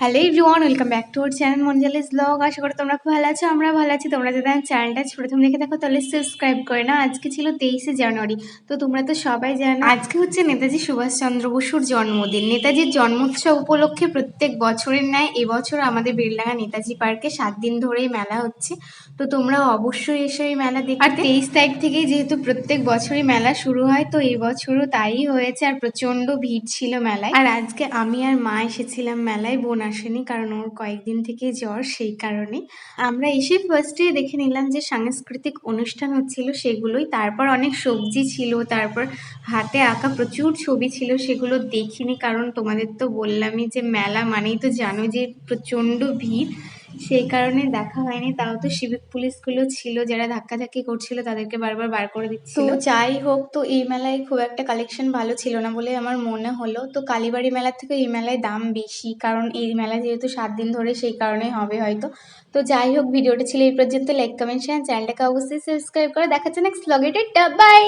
Hello everyone welcome back to our channel মঞ্জালিস blog আশা করি তোমরা খুব ভালো আছো, আমরা ভালো আছি। তোমরা যদি চ্যানেলটা প্রথম দেখে থাকো, তাহলে সাবস্ক্রাইব করে না আজকে ছিল তেইশে জানুয়ারি, তো তোমরা তো সবাই জানো, আজকে হচ্ছে নেতাজি সুভাষচন্দ্র বসুর জন্মদিন। নেতাজির জন্মোৎসব উপলক্ষে প্রত্যেক বছরের ন্যায় এবছর আমাদের বেলডাঙ্গা নেতাজি পার্কে সাত দিন ধরেই মেলা হচ্ছে। তো তোমরা অবশ্যই এসে এই মেলা দেখতে। আর তেইশ তারিখ থেকেই যেহেতু প্রত্যেক বছরই মেলা শুরু হয়, তো এই বছরও তাই হয়েছে, আর প্রচণ্ড ভিড় ছিল মেলায়। আর আজকে আমি আর মা এসেছিলাম মেলায়, বোন আসেনি কারণ ওর কয়েকদিন থেকে জ্বর, সেই কারণে আমরা এসে ফার্স্টে দেখে নিলাম যে সাংস্কৃতিক অনুষ্ঠান হচ্ছিল সেগুলোই। তারপর অনেক সবজি ছিল, তারপর হাতে আঁকা প্রচুর ছবি ছিল, সেগুলো দেখিনি কারণ তোমাদের তো বললামই যে মেলা মানেই তো জানো যে প্রচণ্ড ভিড়। সেই কারণে দেখা হয়নি। তাও তো সিভিক পুলিশগুলো ছিল যারা ধাক্কাধাক্কি করছিল তাদেরকে বারবার বার করে দিচ্ছিল। তো যাই হোক তো এই মেলায় খুব একটা কালেকশন ভালো ছিল না বলে আমার মনে হলো। তো কালীবাড়ি মেলার থেকে এই মেলায় দাম বেশি কারণ এই মেলা যেহেতু সাত দিন ধরে সেই কারণেই হবে হয়তো। তো যাই হোক ভিডিওটা ছিল এই পর্যন্ত। লাইক কমেন্ট শেয়ার চ্যানেলটাকে অবশ্যই সাবস্ক্রাইব করে। দেখাচ্ছে নেক্সট লগেটেড বাই